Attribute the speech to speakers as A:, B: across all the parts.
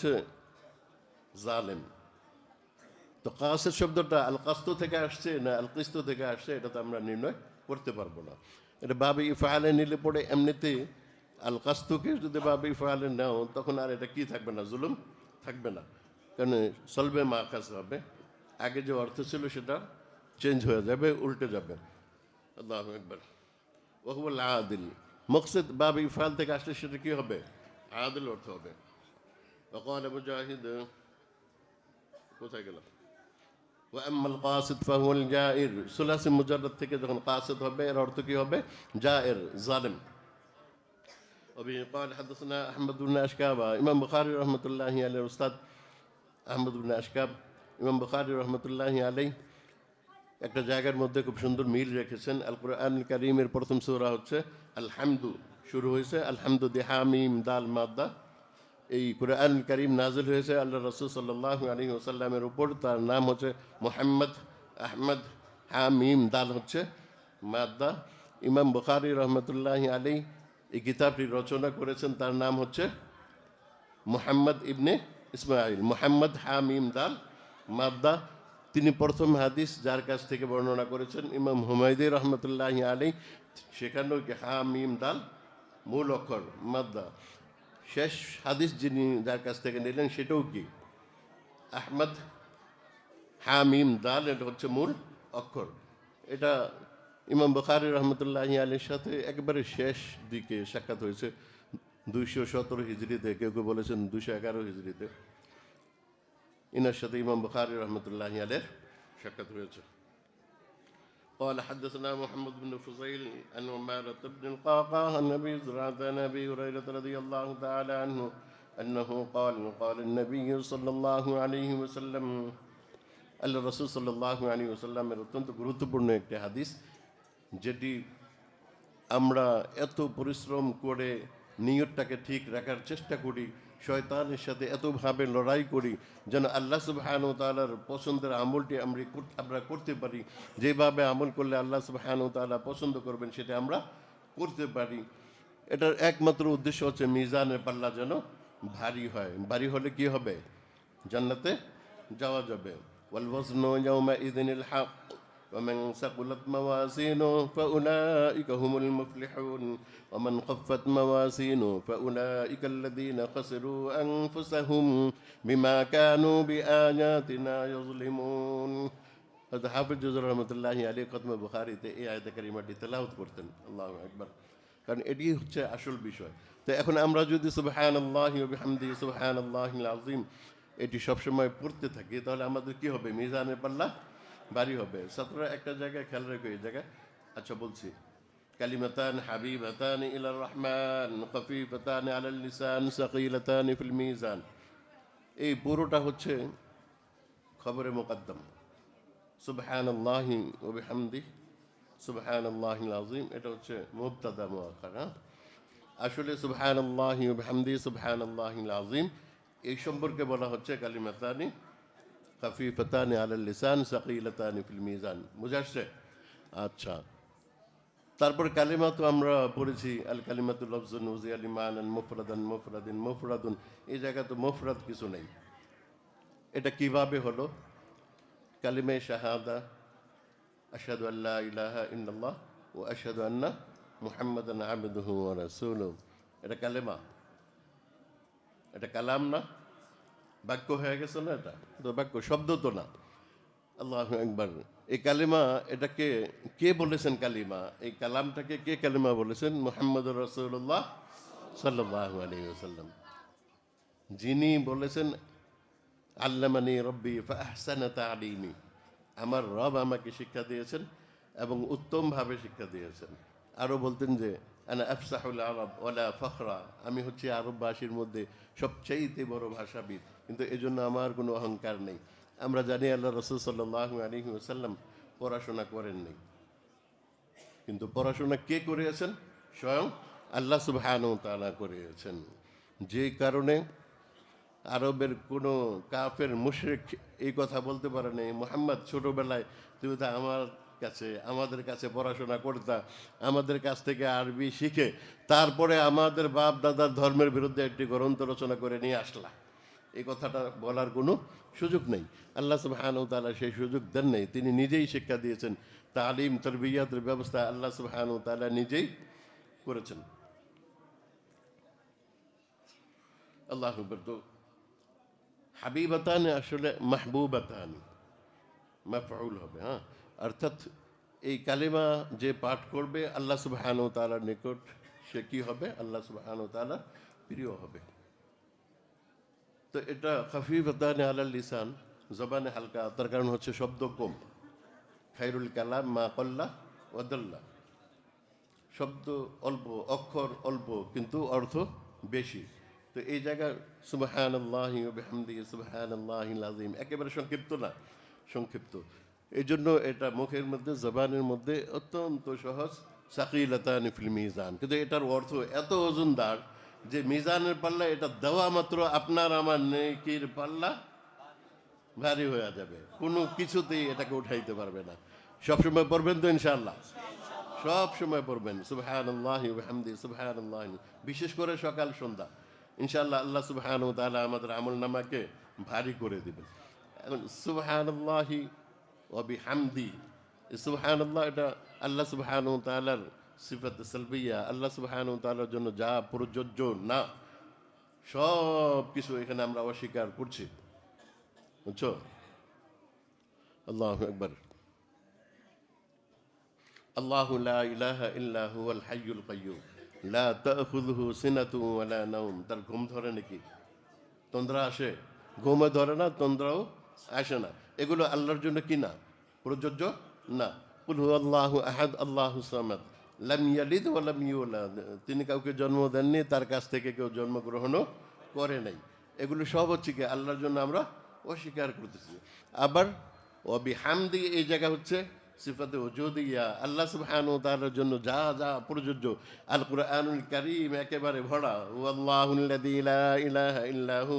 A: হচ্ছে জালেম তো কাসের শব্দটা আল কাস্ত থেকে আসছে না আল কিস্ত থেকে আসছে এটা তো আমরা নির্ণয় করতে পারবো না এটা বাবি ইফালে নিলে পড়ে এমনিতে আল কাস্তুকে যদি বাবি ইফালে নাও তখন আর এটা কি থাকবে না জুলুম থাকবে না কারণ সলবে মা কাজ হবে আগে যে অর্থ ছিল সেটা চেঞ্জ হয়ে যাবে উল্টে যাবে একবার ও ওহবুল আদিল মকসেদ বাবি ইফাল থেকে আসলে সেটা কী হবে আদিল অর্থ হবে وقال مجاهد কোথায় গেল ওয়াম্মাল কাসিদ ফাহুল জায়ের সুলাসি মুজাররাদ থেকে যখন কাসিদ হবে এর অর্থ কি হবে জায়ের জালিম وبه قال حدثنا احمد بن اشكاب امام بخاري رحمه الله عليه الاستاذ احمد بن اشكاب امام بخاري رحمه الله عليه একটা জায়গার মধ্যে খুব সুন্দর মিল রেখেছেন আল কোরআন করিমের প্রথম সূরা হচ্ছে আলহামদু শুরু হয়েছে আলহামদু দিহামিম দাল মাদ্দা এই কুরআন করিম নাজিল হয়েছে আল্লাহ রসুল সাল্লাহ আলী ওসাল্লামের উপর তার নাম হচ্ছে মোহাম্মদ আহমদ হামিম দাল হচ্ছে মাদ্দা ইমাম বুখারি রহমতুল্লাহ আলী এই কিতাবটি রচনা করেছেন তার নাম হচ্ছে মোহাম্মদ ইবনে ইসমাইল মোহাম্মদ হামিম দাল মাদ্দা তিনি প্রথম হাদিস যার কাছ থেকে বর্ণনা করেছেন ইমাম হুমায়দি রহমতুল্লাহ আলী সেখানেও হা দাল মূল অক্ষর মাদ্দা শেষ হাদিস যিনি যার কাছ থেকে নিলেন সেটাও কি আহমদ হামিম দাল এটা হচ্ছে মূল অক্ষর এটা ইমাম বখারি রহমতুল্লাহ আলীর সাথে একবারে শেষ দিকে সাক্ষাৎ হয়েছে দুইশো সতেরো হিজড়িতে কেউ কেউ বলেছেন দুশো এগারো হিজড়িতে ইনার সাথে ইমাম বখারি রহমতুল্লাহ আলের সাক্ষাৎ হয়েছে قال حدثنا محمد بن فضيل أن عمارة بن القعقاع النبي أبي زرعة عن أبي هريرة رضي الله تعالى عنه أنه قال قال النبي صلى الله عليه وسلم আল্লাহ রসুল সাল্লাহ আলী ওসাল্লামের অত্যন্ত গুরুত্বপূর্ণ إكتي হাদিস جدي أمرا إتو بريسروم করে নিয়তটাকে ঠিক রাখার চেষ্টা كوري শয়তানের সাথে এতভাবে লড়াই করি যেন আল্লাহ সুবাহান তালার পছন্দের আমলটি আমরা আমরা করতে পারি যেভাবে আমল করলে আল্লাহ সুবাহান তালা পছন্দ করবেন সেটা আমরা করতে পারি এটার একমাত্র উদ্দেশ্য হচ্ছে মিজানের পাল্লা যেন ভারী হয় ভারী হলে কি হবে জান্নাতে যাওয়া যাবে ওয়াল ওয়াজন ইয়াউমা ইযিনিল হক ومن ثقلت موازينه فأولئك هم المفلحون ومن خفت موازينه فأولئك الذين خسروا أنفسهم بما كانوا بآياتنا يظلمون هذا حافظ جزر رحمة الله عليه قدم اي তে এই আয়াত কারিমাটি তেলাওয়াত করতেন আল্লাহু আকবার কারণ এটি হচ্ছে আসল বিষয় তো এখন আমরা سبحان الله وبحمده سبحان الله العظيم এটি সবসময় পড়তে থাকি তাহলে আমাদের কি হবে মিজানের পাল্লা বাড়ি হবে ছাত্ররা একটা জায়গায় খেয়াল রেখো এই জায়গায় আচ্ছা বলছি কালিমাতান হাবিবাতান ইলা রহমান কফিফতান আলাল নিসান সাকিলাতান ফিল মিজান এই পুরোটা হচ্ছে খবরে মোকদ্দম সুবহান আল্লাহি ওবিহামদি সুবহান আল্লাহ আজিম এটা হচ্ছে মুবতাদা মোয়াখার হ্যাঁ আসলে সুবহান আল্লাহি ওবিহামদি সুবহান আল্লাহ আজিম এই সম্পর্কে বলা হচ্ছে কালিমাতানি خفیفتان علی اللسان سقیلتان فی المیزان مجھش ہے اچھا تر پر کلمات و امرہ پوری چھی الکلمات لفظ نوزی علی معنی مفردن مفردن مفردن ای جگہ تو مفرد کی سنائی ایٹا کیوا بے ہو لو کلم شہادہ اشہدو اللہ الہ الا اللہ و اشہدو انہ محمد عبدہ و رسولہ ایٹا کلمہ ایٹا کلام نا বাক্য হয়ে গেছে না এটা এটা বাক্য শব্দ তো না আল্লাহ একবার এই কালিমা এটাকে কে বলেছেন কালিমা এই কালামটাকে কে কালিমা বলেছেন মোহাম্মদ রসুল্লাহ সাল্লাহ আলী যিনি বলেছেন আল্লামানি রব্বি ফাহসানতা আলিমি আমার রব আমাকে শিক্ষা দিয়েছেন এবং উত্তমভাবে শিক্ষা দিয়েছেন আরও বলতেন যে আনা আফসাহুল আরব ওলা ফখরা আমি হচ্ছি আরববাসীর মধ্যে সবচেয়েতে বড় ভাষাবিদ কিন্তু এজন্য আমার কোনো অহংকার নেই আমরা জানি আল্লাহ রসুল সাল্লাহ আলী ওসাল্লাম পড়াশোনা করেন নাই কিন্তু পড়াশোনা কে করিয়েছেন স্বয়ং আল্লাহ সুবহান তালা করিয়েছেন যে কারণে আরবের কোনো কাফের মুশরেক এই কথা বলতে পারে নাই মোহাম্মদ ছোটোবেলায় তুমি তো আমার কাছে আমাদের কাছে পড়াশোনা করতা আমাদের কাছ থেকে আরবি শিখে তারপরে আমাদের বাপ দাদার ধর্মের বিরুদ্ধে একটি গ্রন্থ রচনা করে নিয়ে আসলা এই কথাটা বলার কোনো সুযোগ নেই আল্লাহ সুবাহানু তালা সেই সুযোগ দেন নেই তিনি নিজেই শিক্ষা দিয়েছেন তালিম তরবিয়াতের ব্যবস্থা আল্লাহ সুবাহানু তালা নিজেই করেছেন আল্লাহ হাবিবতান আসলে মাহবুবতান মাহফাউল হবে হ্যাঁ অর্থাৎ এই কালিমা যে পাঠ করবে আল্লাহ সুবাহানু তালার নিকট সে কী হবে আল্লাহ সুবাহানু তালা প্রিয় হবে তো এটা খাফিফতানে আলাল লিসান জবানে হালকা তার কারণ হচ্ছে শব্দ কম খাইরুল কালাম মা কল্লা ওদল্লা শব্দ অল্প অক্ষর অল্প কিন্তু অর্থ বেশি তো এই জায়গায় সুবাহান আল্লাহ বেহামদি সুবাহান আল্লাহ আজিম একেবারে সংক্ষিপ্ত না সংক্ষিপ্ত এই জন্য এটা মুখের মধ্যে জবানের মধ্যে অত্যন্ত সহজ ফিল্মি ফিল্মিজান কিন্তু এটার অর্থ এত ওজনদার যে মিজানের পাল্লা এটা দেওয়া মাত্র আপনার আমার নেকির পাল্লা ভারী হয়ে যাবে কোনো কিছুতেই এটাকে উঠাইতে পারবে না সবসময় পড়বেন তো ইনশাল্লাহ সব সময় পড়বেন সুবাহান আল্লাহ বিশেষ করে সকাল সন্ধ্যা ইনশাল্লাহ আল্লাহ সুবাহান তাহলে আমাদের আমল নামাকে ভারী করে দেবেন এখন সুবাহান আল্লাহি অবি হামদি সুবাহান আল্লাহ এটা আল্লাহ সুবাহান তাহলার সিফাতে সালবিয়া আল্লাহ তালার জন্য যা প্রযোজ্য না সব কিছু এখানে আমরা অস্বীকার করছি বুঝছো আল্লাহ একবার আল্লাহ ইলাহা ইল্লাহু আল হাইয়ুল কাইয়ুম লা তাখুযুহু সিনাতুন ওয়ালা নাওম তার ঘুম ধরে নাকি তন্দ্রা আসে ঘুমে ধরে না তন্দ্রাও আসে না এগুলো আল্লাহর জন্য কি না প্রযোজ্য না কুল হু আহাদ আল্লাহু সামাদ লাম ও লাম তিনি কাউকে জন্ম দেননি তার কাছ থেকে কেউ জন্মগ্রহণও করে নাই এগুলো সব হচ্ছে কি আল্লাহর জন্য আমরা অস্বীকার করতেছি আবার অবিহামদি এই জায়গা হচ্ছে صفته وجودية الله سبحانه وتعالى جنو جا جا پرجج القرآن الكريم اكبر بھڑا والله الذي لا إله إلا هو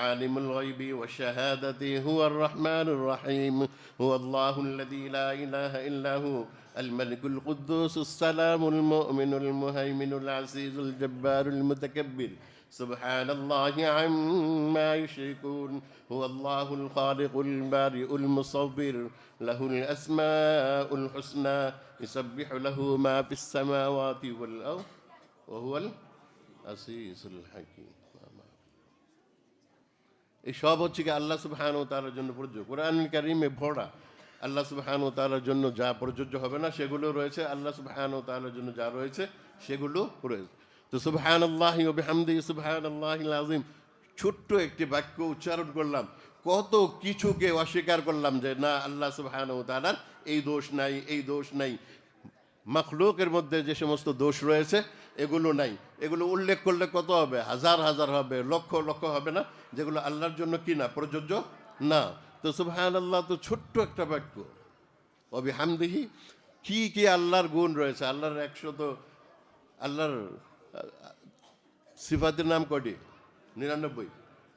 A: عالم الغيب والشهادة هو الرحمن الرحيم هو الله الذي لا إله إلا هو الملك القدوس السلام المؤمن المهيمن العزيز الجبار المتكبر سبحان الله عما يشركون هو الله الخالق البارئ المصور له الأسماء الحسنى يسبح له ما في السماوات والأرض وهو العزيز الحكيم এই সব হচ্ছে কি আল্লাহ সুবহান ও তালার জন্য প্রযোজ্য কোরআন কারিমে ভরা আল্লাহ সুবহান ও তালার জন্য যা প্রযোজ্য হবে না সেগুলো রয়েছে আল্লাহ সুবহান ও তালার জন্য যা রয়েছে সেগুলো রয়েছে তো সুবহান আল্লাহি ওবিহামদি সুবহান আল্লাহ আজিম ছোট্ট একটি বাক্য উচ্চারণ করলাম কত কিছুকে অস্বীকার করলাম যে না আল্লাহ সুবহান ও তালার এই দোষ নাই এই দোষ নাই মখলুকের মধ্যে যে সমস্ত দোষ রয়েছে এগুলো নাই এগুলো উল্লেখ করলে কত হবে হাজার হাজার হবে লক্ষ লক্ষ হবে না যেগুলো আল্লাহর জন্য কি না প্রযোজ্য না তো সুবহান আল্লাহ তো ছোট্ট একটা বাক্য অবি হামদিহি কি কি আল্লাহর গুণ রয়েছে আল্লাহর একশো তো আল্লাহর সিফাতের নাম কটি নিরানব্বই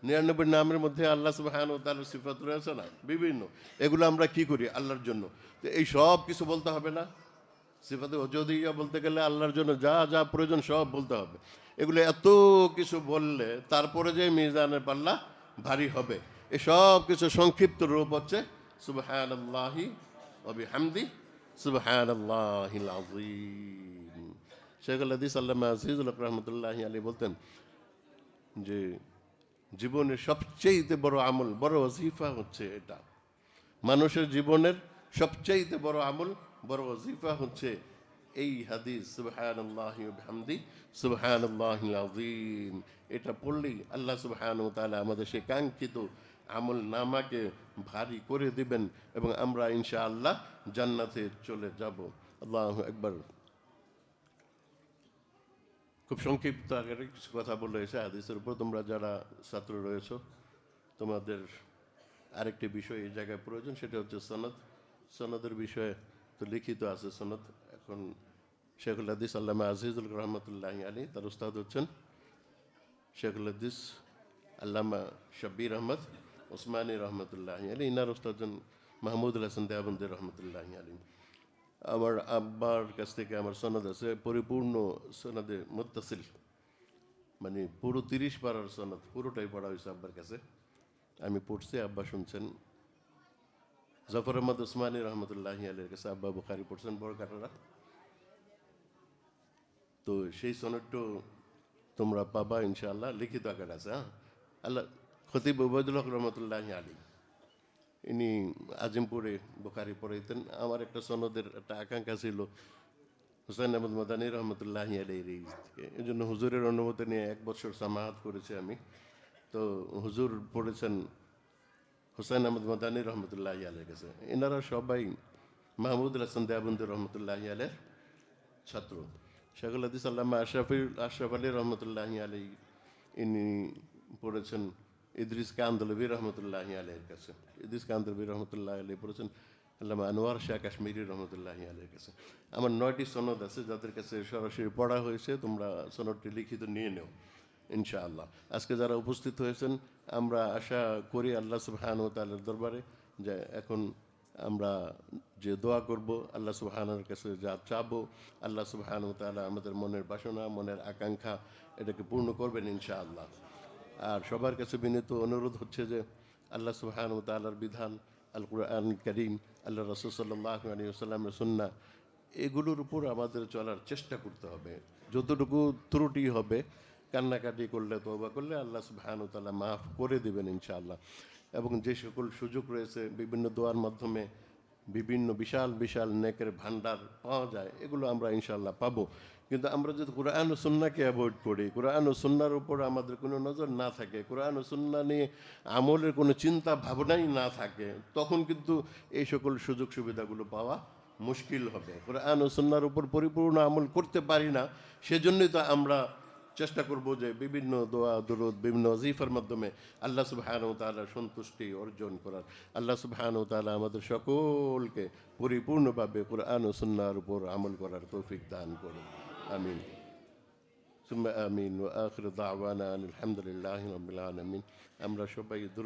A: নিরানব্বই নামের মধ্যে আল্লাহ সুবাহান ও তার সিফাত রয়েছে না বিভিন্ন এগুলো আমরা কি করি আল্লাহর জন্য তো এই সব কিছু বলতে হবে না সিফাতে হজদিয়া বলতে গেলে আল্লাহর জন্য যা যা প্রয়োজন সব বলতে হবে এগুলো এত কিছু বললে তারপরে যে মিজানের পাল্লা ভারী হবে এসব কিছু সংক্ষিপ্ত রূপ হচ্ছে সুবাহান আল্লাহি অবি হামদি সুবাহান আল্লাহ আজিম শেখ আল্লাহ আল্লামা আজিজুল রহমতুল্লাহ আলী বলতেন যে জীবনের সবচেয়ে বড় আমল বড় অজিফা হচ্ছে এটা মানুষের জীবনের সবচেয়ে বড় আমল বড় অজিফা হচ্ছে এই হাদিস সুবাহানি সুবাহান এটা পড়লেই আল্লাহ সুবাহান তাহলে আমাদের সে কাঙ্ক্ষিত আমল নামাকে ভারী করে দিবেন এবং আমরা ইনশাআল্লাহ জান্নাতে চলে যাব আল্লাহ একবার খুব সংক্ষিপ্ত আকারে কিছু কথা বলে এসে হাদিসের উপর তোমরা যারা ছাত্র রয়েছ তোমাদের আরেকটি বিষয় এই জায়গায় প্রয়োজন সেটা হচ্ছে সনদ সনদের বিষয়ে তো লিখিত আছে সনদ এখন শেখুল হাদিস আল্লামা আজিজুল রহমতুল্লাহ আলী তার উস্তাদ হচ্ছেন শেখুল হাদিস আল্লামা শব্বির আহমদ ওসমানী রহমতুল্লাহ আলী ইনার উস্তাদ মাহমুদুল হাসান দেয়াবন্দি রহমতুল্লাহ আলী আমার আব্বার কাছ থেকে আমার সনদ আছে পরিপূর্ণ সনদে মোত্তাসিল মানে পুরো তিরিশ পাড়ার সনদ পুরোটাই পড়া হয়েছে আব্বার কাছে আমি পড়ছি আব্বা শুনছেন জফর আহমদ ওসমানী রহমতুল্লাহ আলের কাছে আব্বা বুখারি পড়ছেন বড় কাটারা তো সেই সনদটাও তোমরা পাবা ইনশাল্লাহ লিখিত আকার আছে হ্যাঁ আল্লাহ খতিব ওবায়দুল হক রহমতুল্লাহ আলী ইনি আজিমপুরে বোকারি পড়াইতেন আমার একটা সনদের একটা আকাঙ্ক্ষা ছিল হুসাইন আহমদ মাদানি রহমতুল্লাহ এই জন্য হুজুরের অনুমতি নিয়ে এক বছর সামাহাত করেছি আমি তো হুজুর পড়েছেন হুসাইন আহমদ মাদানি রহমতুল্লাহ আলের কাছে এনারা সবাই মাহমুদ হাসান দেয়াবন্দি রহমতুল্লাহ আলের ছাত্র শেখুল হাদিস আল্লাহ আশরাফুল আশরাফ আলী রহমতুল্লাহ আলী ইনি পড়েছেন ইদ্রিস কান্দলবী রহমতুল্লাহ আলহের কাছে ইদ্রিস কান্দলবী রহমতুল্লাহ আলী পড়েছেন আল্লামা আনোয়ার শাহ কাশ্মীরি রহমতুল্লাহ আলের কাছে আমার নয়টি সনদ আছে যাদের কাছে সরাসরি পড়া হয়েছে তোমরা সনদটি লিখিত নিয়ে নেও ইনশাআল্লাহ আজকে যারা উপস্থিত হয়েছেন আমরা আশা করি আল্লাহ সুবহান ও তালের দরবারে যে এখন আমরা যে দোয়া করব আল্লাহ সুবহানের কাছে যা চাবো আল্লাহ সুবহান ও তালা আমাদের মনের বাসনা মনের আকাঙ্ক্ষা এটাকে পূর্ণ করবেন ইনশাআল্লাহ আর সবার কাছে বিনীত অনুরোধ হচ্ছে যে আল্লাহ ও তাল্লার বিধান আল কুরআন করিম আল্লাহ রসুল সাল্লাহ আলী আসাল্লামের সুন্না এগুলোর উপর আমাদের চলার চেষ্টা করতে হবে যতটুকু ত্রুটি হবে কান্নাকাটি করলে তোবা করলে আল্লাহ সুবাহানু তাল্লাহ মাফ করে দেবেন ইনশাআল্লাহ এবং যে সকল সুযোগ রয়েছে বিভিন্ন দোয়ার মাধ্যমে বিভিন্ন বিশাল বিশাল নেকের ভান্ডার পাওয়া যায় এগুলো আমরা ইনশাল্লাহ পাবো কিন্তু আমরা যদি কোরআন ও সুন্নাকে অ্যাভয়েড করি কোরআন ও সুন্নার উপর আমাদের কোনো নজর না থাকে কোরআন ও সুন্না নিয়ে আমলের কোনো চিন্তা ভাবনাই না থাকে তখন কিন্তু এই সকল সুযোগ সুবিধাগুলো পাওয়া মুশকিল হবে কোরআন ও সুন্নার উপর পরিপূর্ণ আমল করতে পারি না সেজন্যই তো আমরা চেষ্টা করব যে বিভিন্ন দোয়া দুরুদ বিভিন্ন অজিফার মাধ্যমে আল্লাহ সুবহান ও তালা সন্তুষ্টি অর্জন করার আল্লাহ সুবহান ও তালা আমাদের সকলকে পরিপূর্ণভাবে কোরআন ও সুন্নার উপর আমল করার তৌফিক দান করুন আমিন ثم آمين وآخر دعوانا أن الحمد لله